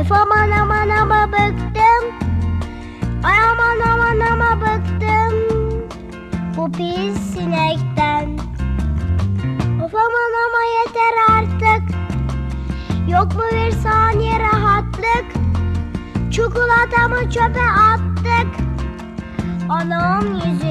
Öf aman aman ama bıktım. Ay aman aman ama bıktım. Bu pis sinekten. Of aman ama yeter artık. Yok mu bir saniye rahatlık? Çikolatamı çöpe attık. Anam yüzü